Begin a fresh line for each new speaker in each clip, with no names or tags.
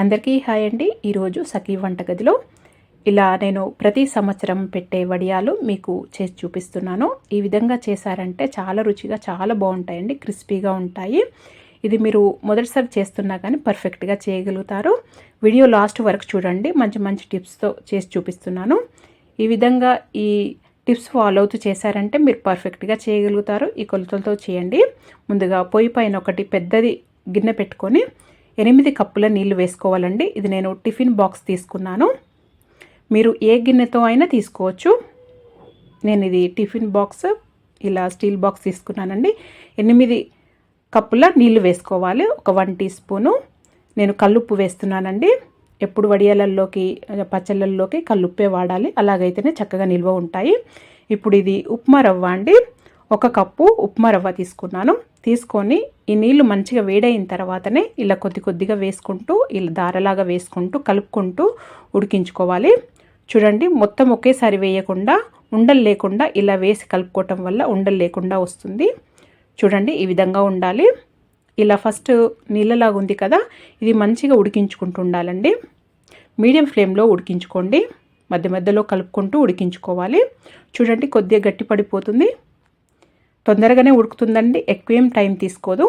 అందరికీ హాయ్ అండి. ఈరోజు సఖీ వంటగదిలో ఇలా నేను ప్రతి సంవత్సరం పెట్టే వడియాలు మీకు చేసి చూపిస్తున్నాను. ఈ విధంగా చేశారంటే చాలా రుచిగా చాలా బాగుంటాయండి క్రిస్పీగా ఉంటాయి. ఇది మీరు మొదటిసారి చేస్తున్నా కానీ పర్ఫెక్ట్గా చేయగలుగుతారు. వీడియో లాస్ట్ వరకు చూడండి మంచి మంచి టిప్స్తో చేసి చూపిస్తున్నాను. ఈ విధంగా ఈ టిప్స్ ఫాలో అవుతూ చేశారంటే మీరు పర్ఫెక్ట్గా చేయగలుగుతారు. ఈ కొలతలతో చేయండి. ముందుగా పొయ్యి పైన ఒకటి పెద్దది గిన్నె పెట్టుకొని ఎనిమిది కప్పుల నీళ్ళు వేసుకోవాలండి. ఇది నేను టిఫిన్ బాక్స్ తీసుకున్నాను. మీరు ఏ గిన్నెతో అయినా తీసుకోవచ్చు. నేను ఇది టిఫిన్ బాక్స్ ఇలా స్టీల్ బాక్స్ తీసుకున్నానండి. ఎనిమిది కప్పుల నీళ్ళు వేసుకోవాలి. ఒక వన్ టీ స్పూను. నేను కల్లుప్పు వేస్తున్నానండి. ఎప్పుడు వడియాలల్లోకి పచ్చళ్ళల్లోకి కల్లుప్పే వాడాలి. అలాగైతేనే చక్కగా నిల్వ ఉంటాయి. ఇప్పుడు ఇది ఉప్మా రవ్వ అండి. ఒక కప్పు ఉప్మా రవ్వ తీసుకున్నాను. తీసుకొని ఈ నీళ్ళు మంచిగా వేడైన తర్వాతనే ఇలా కొద్ది కొద్దిగా వేసుకుంటూ ఇలా దారలాగా వేసుకుంటూ కలుపుకుంటూ ఉడికించుకోవాలి. చూడండి మొత్తం ఒకేసారి వేయకుండా ఉండలు లేకుండా ఇలా వేసి కలుపుకోవటం వల్ల ఉండలు లేకుండా వస్తుంది. చూడండి ఈ విధంగా ఉండాలి. ఇలా ఫస్ట్ నీళ్ళలాగా ఉంది కదా ఇది మంచిగా ఉడికించుకుంటూ ఉండాలండి. మీడియం ఫ్లేమ్లో ఉడికించుకోండి. మధ్య మధ్యలో కలుపుకుంటూ ఉడికించుకోవాలి. చూడండి కొద్దిగా గట్టి పడిపోతుంది తొందరగానే ఉడుకుతుందండి ఎక్కువేం టైం తీసుకోదు.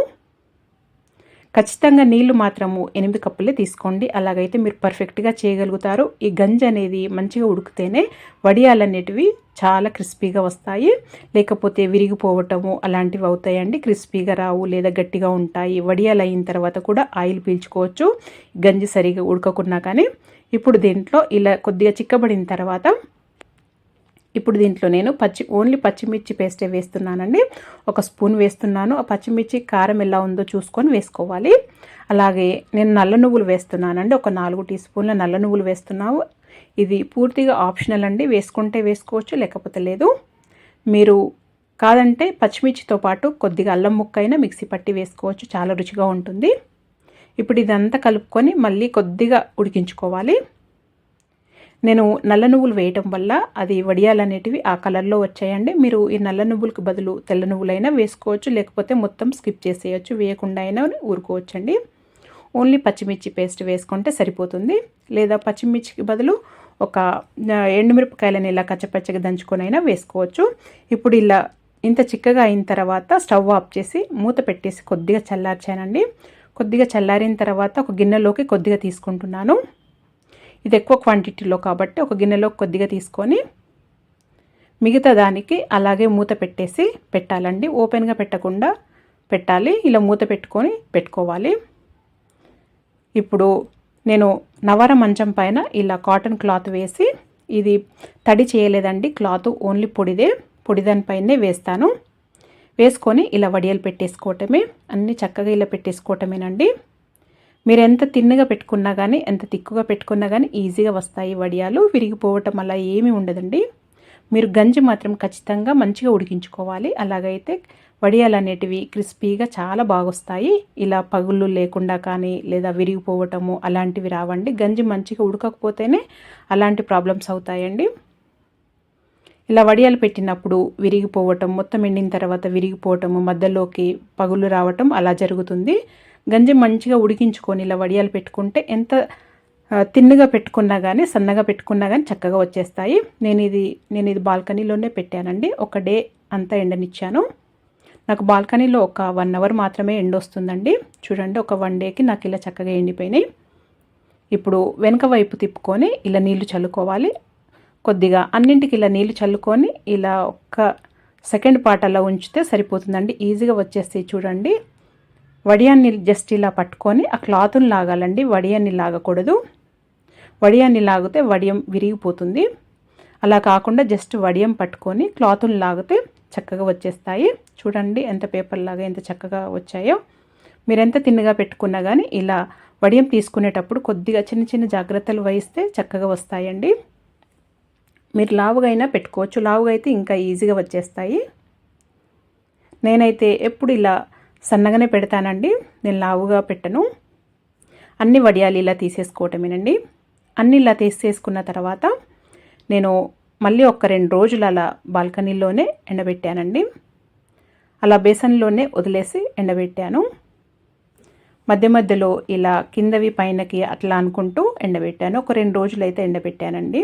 ఖచ్చితంగా నీళ్ళు మాత్రము ఎనిమిది కప్పులే తీసుకోండి. అలాగైతే మీరు పర్ఫెక్ట్గా చేయగలుగుతారు. ఈ గంజి అనేది మంచిగా ఉడికితేనే వడియాలనేటివి చాలా క్రిస్పీగా వస్తాయి. లేకపోతే విరిగిపోవటము అలాంటివి అవుతాయండి. క్రిస్పీగా రావు లేదా గట్టిగా ఉంటాయి. వడియాలు అయిన తర్వాత కూడా ఆయిల్ పీల్చుకోవచ్చు. గంజి సరిగా ఉడకకున్నా కానీ. ఇప్పుడు దీంట్లో ఇలా కొద్దిగా చిక్కబడిన తర్వాత ఇప్పుడు దీంట్లో నేను పచ్చి ఓన్లీ పచ్చిమిర్చి పేస్టే వేస్తున్నానండి. ఒక స్పూన్ వేస్తున్నాను. ఆ పచ్చిమిర్చి కారం ఎలా ఉందో చూసుకొని వేసుకోవాలి. అలాగే నేను నల్ల నువ్వులు వేస్తున్నానండి. ఒక నాలుగు టీ స్పూన్ల నల్ల నువ్వులు వేస్తున్నావు. ఇది పూర్తిగా ఆప్షనల్ అండి. వేసుకుంటే వేసుకోవచ్చు లేకపోతే లేదు. మీరు కాదంటే పచ్చిమిర్చితో పాటు కొద్దిగా అల్లం ముక్క అయినా మిక్సీ పట్టి వేసుకోవచ్చు. చాలా రుచిగా ఉంటుంది. ఇప్పుడు ఇదంతా కలుపుకొని మళ్ళీ కొద్దిగా ఉడికించుకోవాలి. నేను నల్ల నువ్వులు వేయటం వల్ల అది వడియాలు అనేటివి ఆ కలర్లో వచ్చాయండి. మీరు ఈ నల్ల నువ్వులకు బదులు తెల్ల నువ్వులైనా వేసుకోవచ్చు లేకపోతే మొత్తం స్కిప్ చేసేయచ్చు వేయకుండా అయినా ఊరుకోవచ్చండి. ఓన్లీ పచ్చిమిర్చి పేస్ట్ వేసుకుంటే సరిపోతుంది. లేదా పచ్చిమిర్చికి బదులు ఒక ఎండుమిరపకాయలని ఇలా కచ్చపచ్చగా దంచుకొని అయినా వేసుకోవచ్చు. ఇప్పుడు ఇలా ఇంత చిక్కగా అయిన తర్వాత స్టవ్ ఆఫ్ చేసి మూత పెట్టేసి కొద్దిగా చల్లార్చానండి. కొద్దిగా చల్లారిన తర్వాత ఒక గిన్నెలోకి కొద్దిగా తీసుకుంటున్నాను. ఇది ఎక్కువ క్వాంటిటీలో కాబట్టి ఒక గిన్నెలో కొద్దిగా తీసుకొని మిగతా దానికి అలాగే మూత పెట్టేసి పెట్టాలండి. ఓపెన్గా పెట్టకుండా పెట్టాలి. ఇలా మూత పెట్టుకొని పెట్టుకోవాలి. ఇప్పుడు నేను నవర మంచం పైన ఇలా కాటన్ క్లాత్ వేసి ఇది తడి చేయలేదండి. క్లాత్ ఓన్లీ పొడిదే. పొడి దానిపైనే వేస్తాను. వేసుకొని ఇలా వడియాలు పెట్టేసుకోవటమే. అన్నీ చక్కగా ఇలా పెట్టేసుకోవటమేనండి. మీరు ఎంత తిన్నగా పెట్టుకున్నా కానీ ఎంత తిక్కుగా పెట్టుకున్నా కానీ ఈజీగా వస్తాయి వడియాలు. విరిగిపోవటం అలా ఏమీ ఉండదండి. మీరు గంజి మాత్రం ఖచ్చితంగా మంచిగా ఉడికించుకోవాలి. అలాగైతే వడియాలు అనేటివి క్రిస్పీగా చాలా బాగొస్తాయి. ఇలా పగుళ్ళు లేకుండా కానీ లేదా విరిగిపోవటము అలాంటివి రావండి. గంజి మంచిగా ఉడకకపోతేనే అలాంటి ప్రాబ్లమ్స్ అవుతాయండి. ఇలా వడియాలు పెట్టినప్పుడు విరిగిపోవటం మొత్తం ఎండిన తర్వాత విరిగిపోవటము మధ్యలోకి పగులు రావటం అలా జరుగుతుంది. గంజి మంచిగా ఉడికించుకొని ఇలా వడియాలు పెట్టుకుంటే ఎంత తిన్నగా పెట్టుకున్నా కానీ సన్నగా పెట్టుకున్నా కానీ చక్కగా వచ్చేస్తాయి. నేను ఇది నేను ఇది బాల్కనీలోనే పెట్టానండి. ఒక డే అంతా ఎండనిచ్చాను. నాకు బాల్కనీలో ఒక వన్ అవర్ మాత్రమే ఎండ వస్తుందండి చూడండి ఒక వన్ డేకి నాకు ఇలా చక్కగా ఎండిపోయినాయి. ఇప్పుడు వెనక వైపు తిప్పుకొని ఇలా నీళ్ళు చల్లుకోవాలి. కొద్దిగా అన్నింటికి ఇలా నీళ్ళు చల్లుకొని ఇలా ఒక్క సెకండ్ పార్ట్ అలా ఉంచితే సరిపోతుందండి. ఈజీగా వచ్చేస్తాయి చూడండి. వడియాన్ని జస్ట్ ఇలా పట్టుకొని ఆ క్లాత్ని లాగాలండి. వడియాన్ని లాగకూడదు. వడియాన్ని లాగితే వడియం విరిగిపోతుంది. అలా కాకుండా జస్ట్ వడియం పట్టుకొని క్లాత్ని లాగితే చక్కగా వచ్చేస్తాయి. చూడండి ఎంత పేపర్ లాగా ఎంత చక్కగా వచ్చాయో. మీరు ఎంత తిన్నగా పెట్టుకున్నా కానీ ఇలా వడియం తీసుకునేటప్పుడు కొద్దిగా చిన్న చిన్న జాగ్రత్తలు వహిస్తే చక్కగా వస్తాయండి. మీరు లావుగా అయినా పెట్టుకోవచ్చు. లావుగా అయితే ఇంకా ఈజీగా వచ్చేస్తాయి. నేనైతే ఎప్పుడు ఇలా సన్నగానే పెడతానండి. నేను లావుగా పెట్టను. అన్ని వడియాలు ఇలా తీసేసుకోవటమేనండి. అన్ని ఇలా తీసేసుకున్న తర్వాత నేను మళ్ళీ ఒక రెండు రోజులు అలా బాల్కనీలోనే ఎండబెట్టానండి. అలా బేసన్లోనే వదిలేసి ఎండబెట్టాను. మధ్య మధ్యలో ఇలా కిందవి పైనకి అట్లా అనుకుంటూ ఎండబెట్టాను. ఒక రెండు రోజులు అయితే ఎండబెట్టానండి.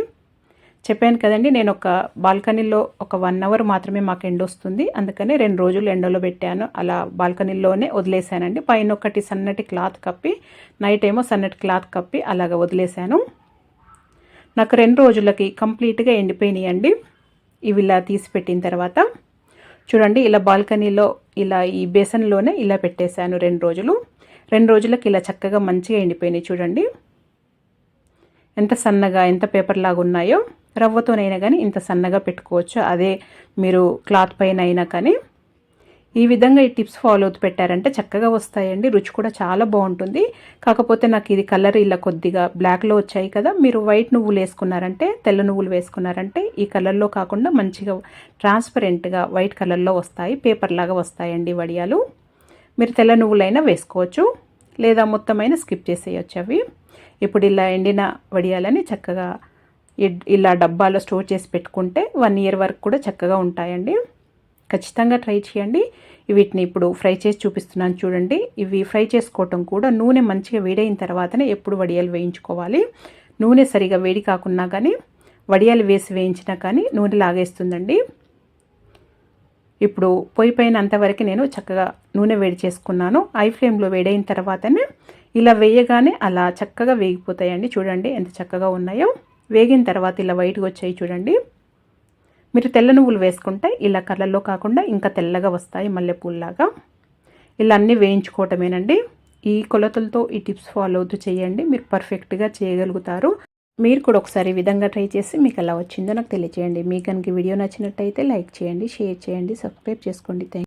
చెప్పాను కదండి నేను ఒక బాల్కనీలో ఒక వన్ అవర్ మాత్రమే మాకు ఎండ వస్తుంది. అందుకని రెండు రోజులు ఎండలో పెట్టాను. అలా బాల్కనీలోనే వదిలేశానండి. పైన ఒకటి సన్నటి క్లాత్ కప్పి నైట్ ఏమో సన్నటి క్లాత్ కప్పి అలాగ వదిలేశాను. నాకు రెండు రోజులకి కంప్లీట్గా ఎండిపోయినాయండి. ఇవి ఇలా తీసి పెట్టిన తర్వాత చూడండి ఇలా బాల్కనీలో ఇలా ఈ బేసన్లోనే ఇలా పెట్టేశాను రెండు రోజులు. రెండు రోజులకి ఇలా చక్కగా మంచిగా ఎండిపోయినాయి చూడండి. ఎంత సన్నగా ఎంత పేపర్ లాగా ఉన్నాయో. రవ్వతోనైనా కానీ ఇంత సన్నగా పెట్టుకోవచ్చు. అదే మీరు క్లాత్ పైన అయినా కానీ. ఈ విధంగా ఈ టిప్స్ ఫాలో అవుతూ పెట్టారంటే చక్కగా వస్తాయండి. రుచి కూడా చాలా బాగుంటుంది. కాకపోతే నాకు ఇది కలర్ ఇలా కొద్దిగా బ్లాక్లో వచ్చాయి కదా. మీరు వైట్ నువ్వులు వేసుకున్నారంటే తెల్ల నువ్వులు వేసుకున్నారంటే ఈ కలర్లో కాకుండా మంచిగా ట్రాన్స్పరెంట్గా వైట్ కలర్లో వస్తాయి. పేపర్ లాగా వస్తాయండి వడియాలు. మీరు తెల్ల నువ్వులైనా వేసుకోవచ్చు. లేదా మొత్తమైన స్కిప్ చేసేయచ్చు అవి. ఇప్పుడు ఇలా ఎండిన వడియాలని చక్కగా ఇలా డబ్బాలో స్టోర్ చేసి పెట్టుకుంటే వన్ ఇయర్ వరకు కూడా చక్కగా ఉంటాయండి. ఖచ్చితంగా ట్రై చేయండి. వీటిని ఇప్పుడు ఫ్రై చేసి చూపిస్తున్నాను చూడండి. ఇవి ఫ్రై చేసుకోవటం కూడా నూనె మంచిగా వేడైన తర్వాతనే ఎప్పుడు వడియాలు వేయించుకోవాలి. నూనె సరిగా వేడి కాకున్నా కానీ వడియాలు వేసి వేయించినా కానీ నూనె లాగేస్తుందండి. ఇప్పుడు పొయ్యి పైన అంతవరకు నేను చక్కగా నూనె వేడి చేసుకున్నాను. ఐ ఫ్లేమ్లో వేడైన తర్వాతనే ఇలా వేయగానే అలా చక్కగా వేగిపోతాయండి. చూడండి ఎంత చక్కగా ఉన్నాయో. వేగిన తర్వాత ఇలా వైట్గా వచ్చాయి చూడండి. మీరు తెల్ల నువ్వులు వేసుకుంటే ఇలా కలర్లో కాకుండా ఇంకా తెల్లగా వస్తాయి మల్లెపూల్లాగా. ఇలా అన్నీ వేయించుకోవటమేనండి. ఈ కొలతలతో ఈ టిప్స్ ఫాలో అవుతూ చేయండి. మీరు పర్ఫెక్ట్గా చేయగలుగుతారు. మీరు కూడా ఒకసారి ఈ విధంగా ట్రై చేసి మీకు ఎలా వచ్చిందో నాకు తెలియచేయండి. మీకు కనుక వీడియో నచ్చినట్టయితే లైక్ చేయండి షేర్ చేయండి సబ్స్క్రైబ్ చేసుకోండి. థ్యాంక్